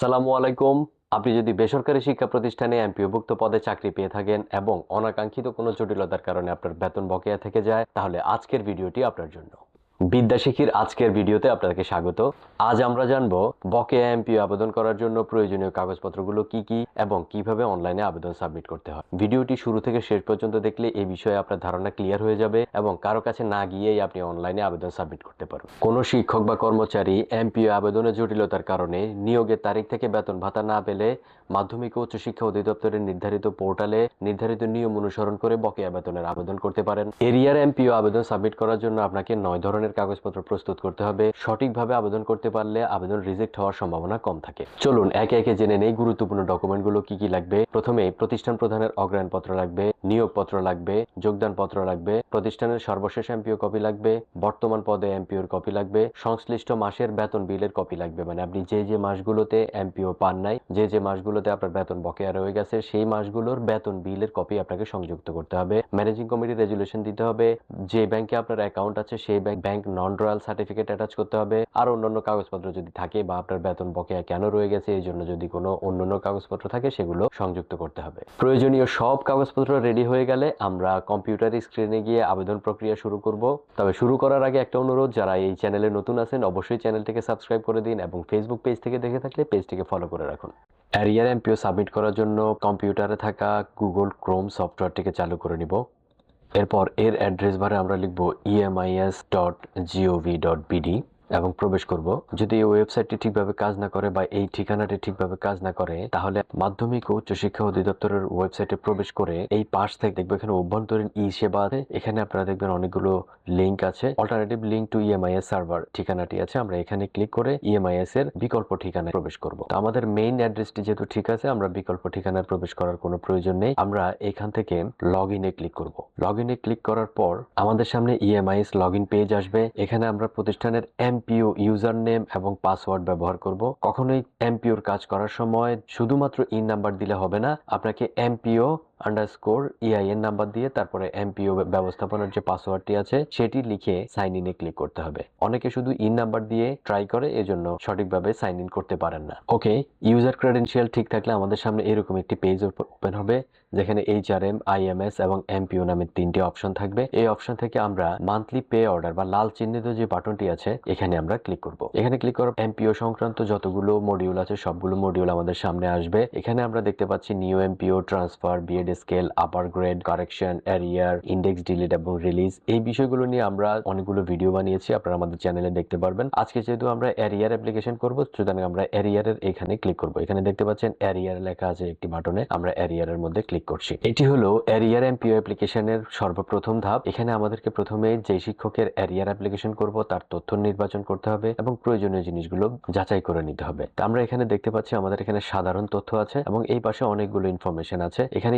আসসালামু আলাইকুম। আপনি যদি বেসরকারি শিক্ষা প্রতিষ্ঠানে এমপিওভুক্ত পদে চাকরি পেয়ে থাকেন এবং অনাকাঙ্ক্ষিত কোনো জটিলতার কারণে আপনার বেতন বকেয়া থেকে যায়, তাহলে আজকের ভিডিওটি আপনার জন্য। বিদ্যাশিক্ষির আজকের ভিডিওতে আপনাদেরকে স্বাগত। আজ আমরা জানব বকেয়া এমপিও আবেদন করার জন্য প্রয়োজনীয় কাগজপত্রগুলো কি কি এবং কীভাবে অনলাইনে আবেদন সাবমিট করতে হয়। ভিডিওটি শুরু থেকে শেষ পর্যন্ত দেখলে এই বিষয়ে আপনার ধারণা ক্লিয়ার হয়ে যাবে এবং কারও কাছে না গিয়েই আপনি অনলাইনে আবেদন সাবমিট করতে পারবেন। কোনো শিক্ষক বা কর্মচারী এমপিও আবেদনের জটিলতার কারণে নিয়োগের তারিখ থেকে বেতন ভাতা না পেলে মাধ্যমিক ও উচ্চশিক্ষা অধিদপ্তরের নির্ধারিত পোর্টালে নির্ধারিত নিয়ম অনুসরণ করে বকেয়া বেতনের আবেদন করতে পারেন। এরিয়ার এমপিও আবেদন সাবমিট করার জন্য আপনাকে নয় ধরনের কাগজপত্র প্রস্তুত করতে হবে, সঠিকভাবে আবেদন করতে পারলে আবেদন রিজেক্ট হওয়ার সম্ভাবনা কম থাকে। চলুন, একে একে জেনে নেই গুরুত্বপূর্ণ ডকুমেন্টগুলো কি কি লাগবে। প্রথমে, প্রতিষ্ঠান প্রধানের অগ্রায়ণপত্র লাগবে, নিয়োগপত্র লাগবে, যোগদানপত্র লাগবে, প্রতিষ্ঠানের সর্বশেষ এমপিও কপি লাগবে, বর্তমান পদে এমপিওর কপি লাগবে, সংশ্লিষ্ট মাসের বেতন বিলের কপি লাগবে। মানে আপনি যে যে মাসগুলোতে এমপিও পান নাই, যে যে মাসগুলোতে আপনার বেতন বকেয়া রয়ে গেছে, সেই মাসগুলোর বেতন বিলের কপি আপনাকে সংযুক্ত করতে হবে। ম্যানেজিং কমিটি রেজুলেশন দিতে হবে। যে ব্যাংকে আপনার অ্যাকাউন্ট আছে, সেই bank bank non royal certificate attach করতে হবে। আর অন্যান্য কাগজপত্র যদি থাকে বা আপনার বেতন বকেয়া কেন রয়ে গেছে, এই জন্য যদি কোনো অন্যান্য কাগজপত্র থাকে, সেগুলো সংযুক্ত করতে হবে। প্রয়োজনীয় সব কাগজপত্র রেডি হয়ে গেলে আমরা কম্পিউটার স্ক্রিনে গিয়ে আবেদন প্রক্রিয়া শুরু করব। তবে শুরু করার আগে একটা অনুরোধ, যারা এই চ্যানেলে নতুন আছেন, অবশ্যই চ্যানেলটিকে সাবস্ক্রাইব করে দিন এবং ফেসবুক পেজ থেকে দেখে থাকলে পেজটিকে ফলো করে রাখুন। অ্যারিয়ার এমপিও সাবমিট করার জন্য কম্পিউটারে থাকা গুগল ক্রোম সফটওয়্যারটিকে চালু করে নিব। এরপর এর অ্যাড্রেস বারে আমরা লিখব E M I S dot G O V dot B D এবং প্রবেশ করব। যদি এই ওয়েবসাইটটি ঠিকভাবে কাজ না করে বা এই ঠিকানাটি ঠিকভাবে কাজ না করে, তাহলে মাধ্যমিক ও উচ্চশিক্ষা অধিদপ্তরের ওয়েবসাইটে প্রবেশ করে এই পাশ থেকে দেখবে এখানে অভ্যন্তরীণ ই সেবা আছে। এখানে আপনারা দেখবেন অনেকগুলো লিংক আছে। Alternative link to E M I S server ঠিকানাটি আছে। আমরা এখানে ক্লিক করে ইএমআইএস এর বিকল্প ঠিকানায় প্রবেশ করব। তো আমাদের মেইন অ্যাড্রেসটি যেহেতু ঠিক আছে, আমরা বিকল্প ঠিকানায় প্রবেশ করার কোনো প্রয়োজন নেই। আমরা এখান থেকে লগ ইনে ক্লিক করব। লগ ইনে ক্লিক করার পর আমাদের সামনে ইএমআইএস লগ ইন পেজ আসবে। এখানে আমরা প্রতিষ্ঠানের M P O user name এবং পাসওয়ার্ড ব্যবহার করব। কখনোই এমপিওর কাজ করার সময় শুধুমাত্র ইন নাম্বার দিলে হবে না, আপনাকে এমপিও আন্ডারস্কোর ইআইএন নাম্বার দিয়ে তারপরে এমপিও ব্যবস্থাপনার যে পাসওয়ার্ডটি আছে, সেটি লিখে সাইন ইনে ক্লিক করতে হবে। অনেকে শুধু ইন নাম্বার দিয়ে ট্রাই করে, এজন্য সঠিকভাবে সাইন ইন করতে পারেন না। ওকে ইউজার ক্রেডেনশিয়াল ঠিক থাকলে আমাদের সামনে এরকম একটি পেজ ওপেন হবে, যেখানে এইচআরএম আইএমএস এবং এমপিও নামের তিনটি অপশন থাকবে। এই অপশন থেকে আমরা মান্থলি পে অর্ডার বা লাল চিহ্নিত যে বাটনটি আছে, এখানে আমরা ক্লিক করব। এখানে ক্লিক করার এমপিও সংক্রান্ত যতগুলো মডিউল আছে, সবগুলো মডিউল আমাদের সামনে আসবে। এখানে আমরা দেখতে পাচ্ছি new M P O transfer B Ed scale upper grade correction arrear index delete এবং রিলিজ এই বিষয়গুলো নিয়ে আমরা অনেকগুলো ভিডিও বানিয়েছি, আপনারা আমাদের চ্যানেলে দেখতে পারবেন। আজকে যেহেতু আমরা এরিয়ার অ্যাপ্লিকেশন করব, সুতরাং আমরা এরিয়ারের এখানে ক্লিক করব। এখানে দেখতে পাচ্ছেন এরিয়ার লেখা আছে একটি বাটনে আমরা এরিয়ারের মধ্যে ক্লিক করছি। এটি হলো এরিয়ার এমপিও অ্যাপ্লিকেশনের সর্বপ্রথম ধাপ। এখানে আমাদেরকে প্রথমে যে শিক্ষকের এরিয়ার অ্যাপ্লিকেশন করব, তার তথ্য নির্বাচন করতে হবে এবং প্রয়োজনীয় জিনিসগুলো যাচাই করে নিতে হবে। আমরা এখানে দেখতে পাচ্ছি, আমাদের এখানে সাধারণ তথ্য আছে এবং এই পাশে অনেকগুলো ইনফরমেশন আছে। এখানে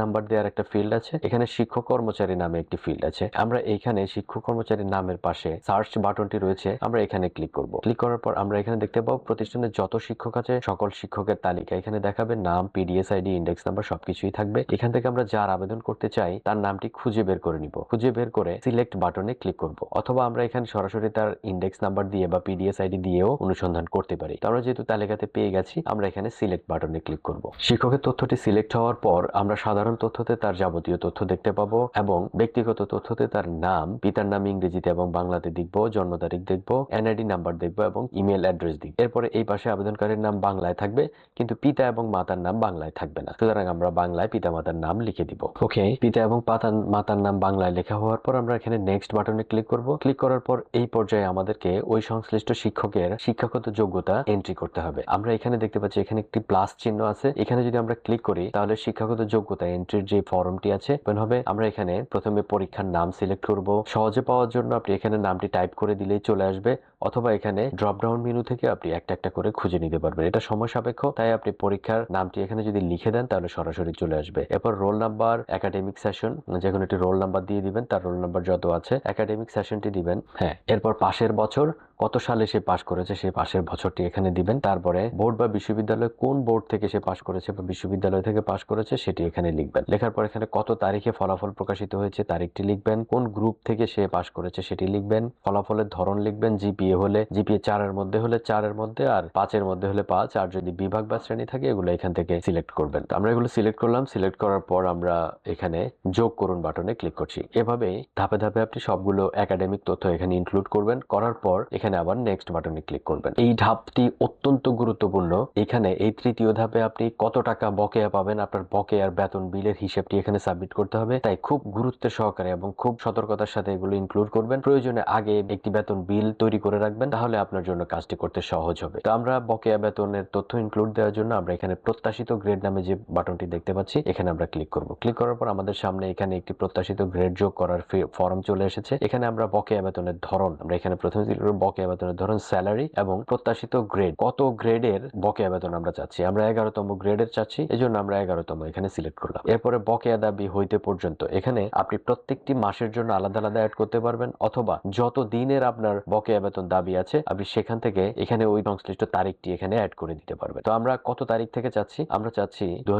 নাম্বার দেওয়ার একটা ফিল্ড আছে। এখানে শিক্ষক কর্মচারী নামে একটি ফিল্ড আছে। আমরা এখানে শিক্ষক কর্মচারীর নামের পাশে সার্চ বাটনটি রয়েছে। আমরা এখানে ক্লিক করব। ক্লিক করার পর আমরা এখানে দেখতে পাবো প্রতিষ্ঠানের যত শিক্ষক আছে, সকল শিক্ষকের তালিকা। এখানে দেখাবে নাম পিডিএস আইডি ইন্ডেক্স নাম্বার সবকিছুই থাকবে। এখান থেকে আমরা যার আবেদন করতে চাই, তার নামটি খুঁজে বের করে নিব। খুঁজে বের করে সিলেক্ট বাটনে ক্লিক করব। অথবা আমরা এখানে সরাসরি তার ইন্ডেক্স নাম্বার দিয়ে বা পিডিএস আইডি দিয়েও অনুসন্ধান করতে পারি। তো আমরা যেহেতু তালিকাতে পেয়ে গেছি, আমরা এখানে সিলেক্ট বাটনে ক্লিক করব। শিক্ষকের তথ্যটি সিলেক্ট হওয়ার পর আমরা সাধারণ তথ্যতে তার যাবতীয় তথ্য দেখতে পাবো এবং ব্যক্তিগত তথ্যতে তার নাম পিতার নাম ইংরেজিতে এবং বাংলাতে দেখব জন্ম তারিখ দেখব এনআইডি নাম্বার দেখব এবং ইমেল অ্যাড্রেস দেখব। এরপরে এই পাশে আবেদনকারীর নাম বাংলায় থাকবে কিন্তু পিতা এবং মাতার নাম বাংলায় থাকবে না। সুতরাং আমরা বাংলায় পিতা মাতার নাম লিখে দিব। ওকে। পিতা এবং পাতার মাতার নাম বাংলায় লেখা হওয়ার পর আমরা এখানে নেক্সট বাটনে ক্লিক করব। ক্লিক করার পর এই পর্যায়ে আমাদেরকে ওই সংশ্লিষ্ট শিক্ষকের শিক্ষাগত যোগ্যতা এন্ট্রি করতে হবে। আমরা এখানে দেখতে পাচ্ছি এখানে একটি প্লাস চিহ্ন আছে। এখানে যদি আমরা ক্লিক করি তাহলে শিক্ষাগত যোগ্যতা এন্ট্রির যে ফর্মটি আছে, open হবে। আমরা এখানে প্রথমে পরীক্ষার নাম সিলেক্ট করব। সহজে পাওয়ার জন্য আপনি এখানে নামটি টাইপ করে দিলেই চলে আসবে, অথবা এখানে ড্রপ ডাউন মেনু থেকে আপনি একটা একটা করে খুঁজে নিতে পারবেন। এটা সময় সাপেক্ষ, তাই আপনি পরীক্ষার নামটি এখানে যদি লিখে দেন, তাহলে সরাসরি চলে আসবে। এরপর রোল নাম্বার একাডেমিক সেশন যে কোনো একটি রোল নাম্বার দিয়ে দিবেন, তার রোল নাম্বার যত আছে একাডেমিক সেশনটি দিবেন। হ্যাঁ এরপর পাশের বছর, কত সালে সে পাশ করেছে সেই পাশের বছরটি এখানে দিবেন। তারপরে বোর্ড বা বিশ্ববিদ্যালয় কোন বোর্ড থেকে সে পাশ করেছে বা বিশ্ববিদ্যালয় থেকে পাশ করেছে, সেটি এখানে এখানে লিখবেন। লেখার পর এখানে কত তারিখে ফলাফল প্রকাশিত হয়েছে তারিখটি লিখবেন। কোন গ্রুপ থেকে সে পাশ করেছে সেটি লিখবেন। ফলাফলের ধরন লিখবেন। জিপিএ হলে, জিপিএ চারের মধ্যে হলে চারের মধ্যে আর পাঁচের মধ্যে হলে পাঁচ। আর যদি বিভাগ বা শ্রেণি থাকে, এগুলো এখান থেকে সিলেক্ট করবেন। আমরা এগুলো সিলেক্ট করলাম। সিলেক্ট করার পর আমরা এখানে যোগ করুন বাটনে ক্লিক করছি। এভাবে ধাপে ধাপে আপনি সবগুলো একাডেমিক তথ্য এখানে ইনক্লুড করবেন। করার পর এখানে আবার নেক্সট বাটনে ক্লিক করবেন। এই ধাপটি অত্যন্ত গুরুত্বপূর্ণ। এখানে এই তৃতীয় ধাপে আপনি কত টাকা বকেয়া পাবেন, আপনার বকেয়ার বেতন, বিলের হিসেবটি এখানে সাবমিট করতে হবে। তাই খুব গুরুত্বের সহকারে এবং খুব সতর্কতার সাথে এগুলো ইনক্লুড করবেন। প্রয়োজনে আগে একটি বেতন, বিল তৈরি করে রাখবেন, তাহলে আপনার জন্য কাজটি করতে সহজ হবে। তো আমরা বকেয়া বেতনের তথ্য ইনক্লুড দেওয়ার জন্য আমরা এখানে প্রত্যাশিত গ্রেড নামে যে বাটনটি দেখতে পাচ্ছি, এখানে আমরা ক্লিক করব। ক্লিক করার পর আমাদের সামনে এখানে একটি প্রত্যাশিত গ্রেড যোগ করার ফর্ম চলে এসেছে। এখানে আমরা বকেয়া বেতনের ধরন, আমরা এখানে প্রথমে বকেয়া বেতনের ধরন স্যালারি এবং প্রত্যাশিত গ্রেড কত গ্রেডের বকেয়া বেতন আমরা চাচ্ছি? আমরা এগারোতম গ্রেডের চাচ্ছি এই জন্য আমরা এগারোতম এখানে সিলেক্ট করলাম। এরপরে বকেয়া দাবি হইতে পর্যন্ত এখানে আপনি প্রত্যেকটি মাসের জন্য আলাদা আলাদা অ্যাড করতে পারবেন, অথবা যত দিনের আপনার বকেয়া বেতন দাবি আছে, আপনি সেখান থেকে এখানে ওই সংশ্লিষ্ট তারিখটি এখানে অ্যাড করে দিতে পারবেন। তো আমরা কত তারিখ থেকে চাচ্ছি? আমরা চাচ্ছি দু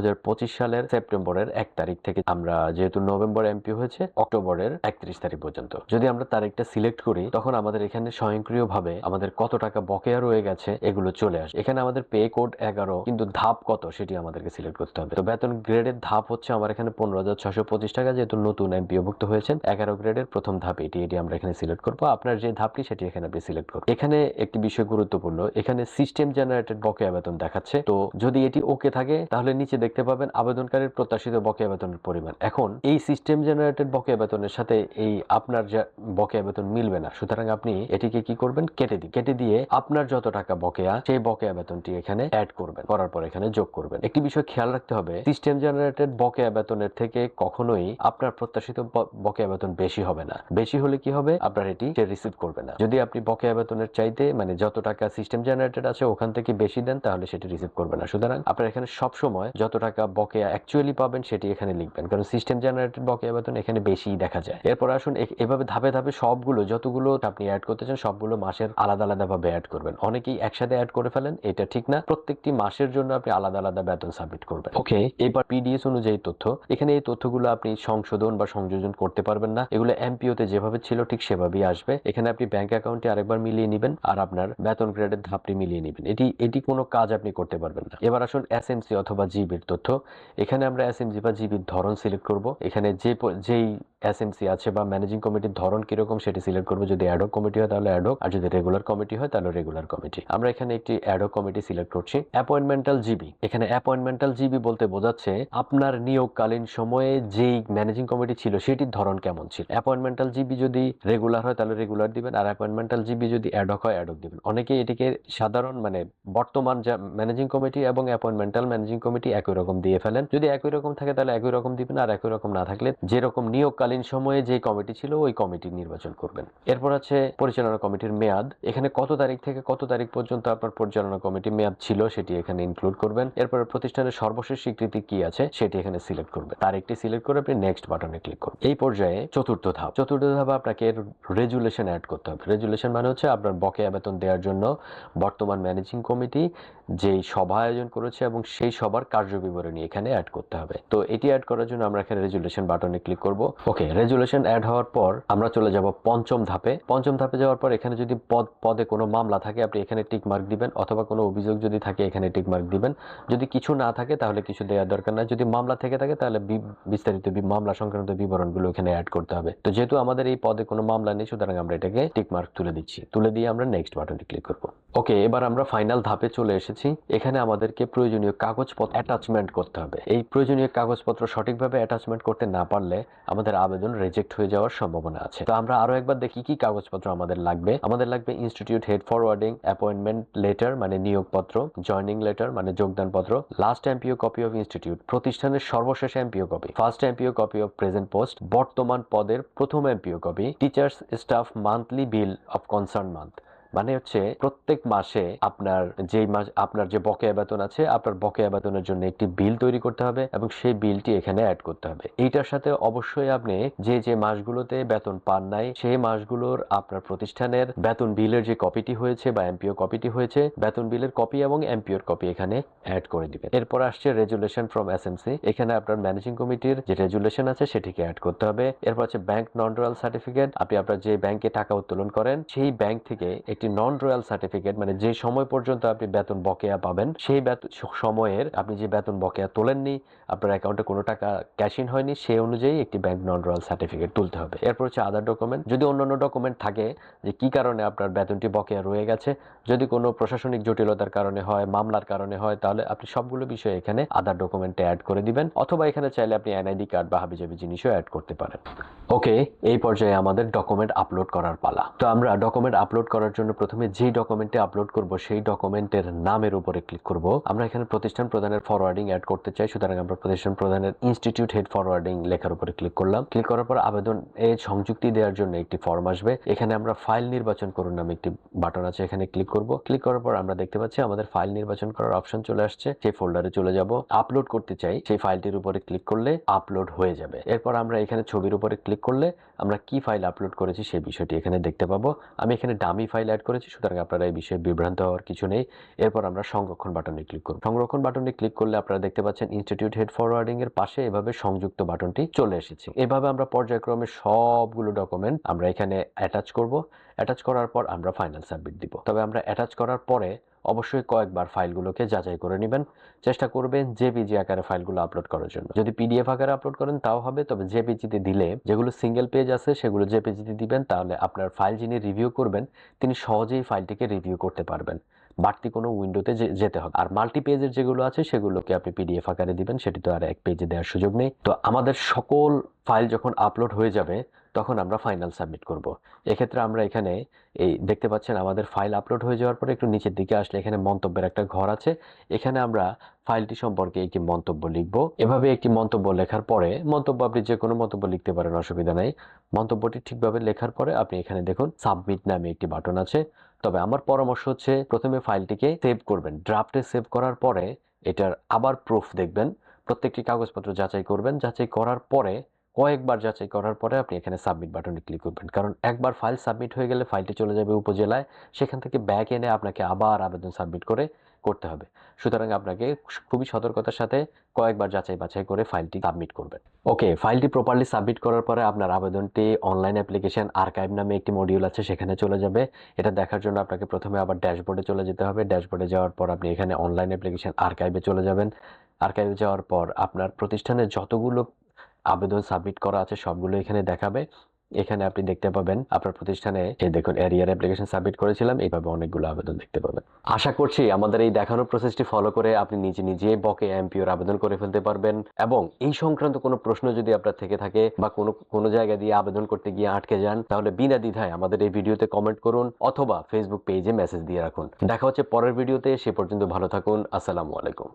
সালের সেপ্টেম্বরের এক তারিখ থেকে। আমরা যেহেতু নভেম্বর এমপি হয়েছে, অক্টোবরের একত্রিশ তারিখ পর্যন্ত। যদি আমরা তারিখটা সিলেক্ট করি, তখন আমাদের এখানে স্বয়ংক্রিয়ভাবে আমাদের কত টাকা বকেয়া রয়ে গেছে, এগুলো চলে আসে। এখানে আমাদের পে কোড এগারো, কিন্তু ধাপ কত, সেটি আমাদেরকে সিলেক্ট করতে হবে। তো বেতন গ্রেডের ধাপ হচ্ছে আমার এখানে পনেরো হাজার ছশো পঁচিশ টাকা, যেহেতু নতুন এমপিওভুক্ত হয়েছেন, এগারো গ্রেডের প্রথম ধাপ এটি এটি আমরা এখানে সিলেক্ট করব। আপনার যে ধাপটি, সেটি এখানে আপনি সিলেক্ট করব এখানে একটি বিষয় গুরুত্বপূর্ণ, এখানে সিস্টেম জেনারেটেড বকেয়া বেতন দেখাচ্ছে। তো যদি এটি ওকে থাকে, তাহলে নিচে দেখতে পাবেন আবেদনকারীর প্রত্যাশিত বকেয়া বেতনের পরিমাণ। এখন, এই সিস্টেম জেনারেটেড বকেয়া বেতনের সাথে এই আপনার যা বকেয়া বেতন মিলবে না, সুতরাং আপনি এটিকে কি করবেন, কেটে দিন। কেটে দিয়ে আপনার যত টাকা বকেয়া, সেই বকেয়া বেতনটি এখানে অ্যাড করবেন, করার পর এখানে যোগ করবেন। একটি বিষয় খেয়াল রাখতে হবে সিস্টেম জেনারেটেড বকেয়া বেতনের থেকে কখনোই আপনার প্রত্যাশিত বকেয়া বেতন বেশি হবে না। বেশি হলে কি হবে? আপনার এটি রিসিভ করবে না। যদি আপনি বকেয়া বেতনের চাইতে মানে যত টাকা সিস্টেম জেনারেটেড আছে ওখান থেকে বেশি দেন তাহলে সেটি রিসিভ করবে না। সুতরাং আপনার এখানে সব সময় যত টাকা বকেয়া অ্যাকচুয়ালি পাবেন সেটি এখানে লিখবেন। কারণ সিস্টেম জেনারেটেড বকেয়া বেতন এখানে বেশি দেখা যায়। এরপর আসুন এভাবে ধাপে ধাপে সবগুলো যতগুলো আপনি অ্যাড করতে চান সবগুলো মাসের আলাদা আলাদা ভাবে অ্যাড করবেন। অনেকেই একসাথে অ্যাড করে ফেলেন এটা ঠিক না। প্রত্যেকটি মাসের জন্য আপনি আলাদা আলাদা বেতন সাবমিট করবেন। ওকে এবার পিডিএস অনুযায়ী তথ্য। এখানে এই তথ্যগুলো আপনি সংশোধন বা সংযোজন করতে পারবেন না। এগুলো এমপিওতে যেভাবে ছিল ঠিক সেভাবেই আসবে। এখানে আপনি ব্যাংক অ্যাকাউন্টে আরেকবার মিলিয়ে নেবেন আর আপনার বেতন গ্রেডের ধাপটি মিলিয়ে নেবেন। এটি এটি কোনো কাজ আপনি করতে পারবেন না। এবার আসুন এসএমসি অথবা জিবির তথ্য। এখানে আমরা এসএমজি বা জিবির ধরন সিলেক্ট করব। এখানে যে যেই এসএমসি আছে বা ম্যানেজিং কমিটির ধরন কীরকম সেটি সিলেক্ট করব। যদি অ্যাডক কমিটি হয় তাহলে অ্যাডক আর যদি রেগুলার কমিটি হয় তাহলে রেগুলার কমিটি আমরা এখানে একটি অ্যাডক কমিটি সিলেক্ট করছি। অ্যাপয়েন্টমেন্টাল জিবি এখানে অ্যাপয়েন্টমেন্টাল জিবি বলতে বোঝাচ্ছে আপনার নিয়োগকালীন সময়ে যেই ম্যানেজিং কমিটি ছিল সেটির ধরন কেমন ছিল? অ্যাপয়েন্টমেন্টাল জিবি যদি রেগুলার হয় তাহলে রেগুলার দিবেন, আর অ্যাপয়েন্টমেন্টাল জিবি যদি অ্যাডক হয় অ্যাডক দিবেন। অনেকে এটিকে সাধারণ মানে বর্তমান যা ম্যানেজিং কমিটি এবং অ্যাপয়েন্টমেন্টাল ম্যানেজিং কমিটি একই রকম দিয়ে ফেলেন। যদি একই রকম থাকে তাহলে একই রকম দিবেন, আর একই রকম না থাকলে যেরকম নিয়োগকালীন সময়ে যে কমিটি ছিল ওই কমিটি নির্বাচন করবেন। এরপর আছে পরিচালনা কমিটির মেয়াদ। এখানে কত তারিখ থেকে কত তারিখ পর্যন্ত আপনার পরিচালনা কমিটি মেয়াদ ছিল সেটি এখানে ইনক্লুড করবেন। এরপরে প্রতিষ্ঠানের সর্বশেষ স্বীকৃতি কি আছে সেটি এখানে সিলেক্ট করবে। তার একটি সিলেক্ট করে আপনি নেক্সট বাটনে ক্লিক করবেন এই পর্যায়ে চতুর্থ ধাপ। চতুর্থ ধাপে আপনাকে রেজুলেশন অ্যাড করতে হবে। রেজুলেশন মানে হচ্ছে আপনার বকেয়া বেতন দেওয়ার জন্য বর্তমান ম্যানেজিং কমিটি যেই সভা আয়োজন করেছে এবং সেই সবার কার্যবিবরণী এখানে অ্যাড করতে হবে। তো এটি অ্যাড করার জন্য আমরা এখানে রেজুলেশন বাটনে ক্লিক করব। ওকে রেজুলেশন অ্যাড হওয়ার পর আমরা চলে যাব পঞ্চম ধাপে। পঞ্চম ধাপে যাওয়ার পর এখানে যদি পদ, পদে কোনো মামলা থাকে, আপনি এখানে টিক মার্ক দিবেন অথবা কোনো অভিযোগ যদি থাকে, এখানে টিক মার্ক দিবেন। যদি কিছু না থাকে, তাহলে কিছু দেওয়ার দরকার নাই। যদি মামলা থেকে থাকে, তাহলে বিস্তারিত মামলা সংক্রান্ত বিবরণগুলো এখানে অ্যাড করতে হবে। তো যেহেতু আমাদের এই পদে কোনো মামলা নেই, সুতরাং আমরা এটাকে টিক মার্ক তুলে দিচ্ছি। তুলে দিয়ে আমরা নেক্সট বাটনে ক্লিক করব। ওকে, এবার আমরা ফাইনাল ধাপে চলে এসেছি। এখানে আমাদেরকে প্রয়োজনীয় কাগজপত্র অ্যাটাচমেন্ট করতে হবে। এই প্রয়োজনীয় কাগজপত্র সঠিকভাবে অ্যাটাচমেন্ট করতে না পারলে আমাদের আবেদন রিজেক্ট হয়ে যাওয়ার সম্ভাবনা আছে। তো আমরা আরও একবার দেখি কি কাগজপত্র আমাদের লাগবে। আমাদের লাগবে institute head forwarding appointment letter মানে নিয়োগপত্র জয়নিং লেটার মানে যোগদানপত্র last M P O copy of institute প্রতিষ্ঠানের সর্বশেষ M P O copy first M P O copy of present post বর্তমান পদের প্রথম M P O copy teachers staff monthly bill of concern month মানে হচ্ছে প্রত্যেক মাসে আপনার যেই মাস, আপনার যে বকেয়া বেতন আছে, আপনার বকেয়া বেতনের জন্য একটি বিল তৈরি করতে হবে এবং সেই বিলটি এখানে অ্যাড করতে হবে। এইটার সাথে অবশ্যই আপনি যে যে মাসগুলোতে বেতন পান নাই, সেই মাসগুলোর আপনার প্রতিষ্ঠানের বেতন বিলের যে কপিটি হয়েছে বা এমপিও কপিটি হয়েছে, বেতন বিলের কপি এবং এমপিওর কপি এখানে অ্যাড করে দিবেন। এরপর আসছে রেজুলেশন ফ্রম এসএমসি এখানে আপনার ম্যানেজিং কমিটির যে রেজুলেশন আছে, সেটিকে অ্যাড করতে হবে। এরপর আছে ব্যাংক নন রয়্যাল সার্টিফিকেট আপনি আপনার যে ব্যাংকে টাকা উত্তোলন করেন, সেই ব্যাংক থেকে একটি নন রয়্যাল সার্টিফিকেট মানে যে সময় পর্যন্ত আপনি বেতন বকেয়া পাবেন, সেই সময়ের আপনি যে বেতন বকেয়া তোলেননি, আপনার অ্যাকাউন্টে কোনো টাকা ক্যাশ ইন হয়নি, সেই অনুযায়ী একটি ব্যাংক নন রয়্যাল সার্টিফিকেট তুলতে হবে। এরপর হচ্ছে আদার ডকুমেন্ট যদি অন্যান্য ডকুমেন্ট থাকে যে কি কারণে আপনার বেতনটি বকেয়া রয়ে গেছে, যদি কোনো প্রশাসনিক জটিলতার কারণে হয়, মামলার কারণে হয়, তাহলে আপনি সবগুলো বিষয় এখানে আদার ডকুমেন্টে অ্যাড করে দিবেন, অথবা এখানে চাইলে আপনি এনআইডি কার্ড বা হাবিজাবি জিনিসও অ্যাড করতে পারেন। ওকে এই পর্যায়ে আমাদের ডকুমেন্ট আপলোড করার পালা। তো আমরা ডকুমেন্ট আপলোড করার জন্য প্রথমে যে ডকুমেন্টে আপলোড করব, সেই ডকুমেন্টের নামের উপরে ক্লিক করব। আমরা এখানে প্রতিষ্ঠান প্রদানের ফরওয়ার্ডিং অ্যাড করতে চাই, সুতরাং আমরা প্রতিষ্ঠান প্রদানের ইনস্টিটিউট হেড ফরওয়ার্ডিং লেখার উপরে ক্লিক করলাম। ক্লিক করার পর আবেদন এ সংযুক্তি দেওয়ার জন্য একটি ফর্ম আসবে। এখানে আমরা ফাইল নির্বাচন করুন নামে একটি বাটন আছে, এখানে ক্লিক করব। ক্লিক করার পর আমরা দেখতে পাচ্ছি আমাদের ফাইল নির্বাচন করার অপশন চলে আসছে। সেই ফোল্ডারে চলে যাব। আপলোড করতে চাই, সেই ফাইলটির উপরে ক্লিক করলে আপলোড হয়ে যাবে। এরপর আমরা এখানে ছবির উপরে ক্লিক করলে আমরা কি ফাইল আপলোড করেছি সেই বিষয়টি এখানে দেখতে পাবো। আমি এখানে ডামি ফাইল অ্যাড করেছি, সুতরাং আপনারা এই বিষয়ে বিভ্রান্ত হওয়ার কিছু নেই। এরপর আমরা সংরক্ষণ বাটনে ক্লিক করব। সংরক্ষণ বাটনে ক্লিক করলে আপনারা দেখতে পাচ্ছেন ইনস্টিটিউট হেড ফরওয়ার্ডিং এর পাশে এভাবে সংযুক্ত বাটনটি চলে এসেছে। এভাবে আমরা পর্যায়ক্রমে সবগুলো ডকুমেন্ট আমরা এখানে অ্যাটাচ করব। অ্যাটাচ করার পর আমরা ফাইনাল সাবমিট দিব। তবে আমরা অ্যাটাচ করার পরে অবশ্যই কয়েকবার ফাইলগুলোকে যাচাই করে নেবেন। চেষ্টা করবেন জেপিজি আকারে ফাইলগুলো আপলোড করার জন্য। যদি পিডিএফ আকারে আপলোড করেন, তাও হবে, তবে জেপিজিতে দিলে যেগুলো সিঙ্গেল পেজ আছে, সেগুলো জেপিজিতে দিবেন, তাহলে আপনার ফাইল যিনি রিভিউ করবেন, তিনি সহজেই ফাইলটিকে রিভিউ করতে পারবেন। বাড়তি কোনো উইন্ডোতে যেতে হবে। আর মাল্টি পেজের যেগুলো আছে, সেগুলোকে আপনি পিডিএফ আকারে দিবেন সেটি তো আর এক পেজে দেওয়ার সুযোগ নেই। তো আমাদের সকল ফাইল যখন আপলোড হয়ে যাবে তখন আমরা ফাইনাল সাবমিট করব। এক্ষেত্রে আমরা এখানে এই দেখতে পাচ্ছেন আমাদের ফাইল আপলোড হয়ে যাওয়ার পরে একটু নিচের দিকে আসলে এখানে মন্তব্যের একটা ঘর আছে। এখানে আমরা ফাইলটি সম্পর্কে একটি মন্তব্য লিখব। এভাবে একটি মন্তব্য লেখার পরে, মন্তব্য আপনি যে কোনো মন্তব্য লিখতে পারেন, অসুবিধা নেই। মন্তব্যটি ঠিকভাবে লেখার পরে আপনি এখানে দেখুন সাবমিট নামে একটি বাটন আছে। তবে আমার পরামর্শ হচ্ছে প্রথমে ফাইলটিকে সেভ করবেন। ড্রাফটে সেভ করার পরে এটার আবার প্রুফ দেখবেন। প্রত্যেকটি কাগজপত্র যাচাই করবেন। যাচাই করার পরে কয়েকবার যাচাই করার পরে আপনি এখানে সাবমিট বাটনে ক্লিক করবেন। কারণ একবার ফাইল সাবমিট হয়ে গেলে ফাইলটি চলে যাবে উপজেলায়, সেখান থেকে ব্যাক এনে আপনাকে আবার আবেদন সাবমিট করে করতে হবে। সুতরাং আপনাকে খুবই সতর্কতার সাথে কয়েকবার যাচাই বাছাই করে ফাইলটি সাবমিট করবেন। ওকে ফাইলটি প্রপারলি সাবমিট করার পরে আপনার আবেদনটি অনলাইন অ্যাপ্লিকেশন আর্কাইভ নামে একটি মডিউল আছে, সেখানে চলে যাবে। এটা দেখার জন্য আপনাকে প্রথমে আবার ড্যাশবোর্ডে চলে যেতে হবে। ড্যাশবোর্ডে যাওয়ার পর আপনি এখানে অনলাইন অ্যাপ্লিকেশন আর্কাইভে চলে যাবেন। আর্কাইভে যাওয়ার পর আপনার প্রতিষ্ঠানে যতগুলো আবেদন সাবমিট করা আছে, সবগুলো এখানে দেখাবে। এখানে আপনি দেখতে পাবেন আপনার প্রতিষ্ঠানে, এই দেখুন, এরিয়ার অ্যাপ্লিকেশন সাবমিট করেছিলাম, এইভাবে অনেকগুলো আবেদন দেখতে পাবেন। আশা করছি আমাদের এই দেখানোর প্রসেসটি ফলো করে আপনি নিজে নিজে বকে এমপিওর আবেদন করে ফেলতে পারবেন এবং এই সংক্রান্ত কোনো প্রশ্ন যদি আপনার থেকে থাকে বা কোনো কোনো জায়গা দিয়ে আবেদন করতে গিয়ে আটকে যান, তাহলে বিনা দ্বিধায় আমাদের এই ভিডিওতে কমেন্ট করুন অথবা ফেসবুক পেজে মেসেজ দিয়ে রাখুন। দেখা হচ্ছে পরের ভিডিওতে, সে পর্যন্ত ভালো থাকুন, আসসালামু আলাইকুম।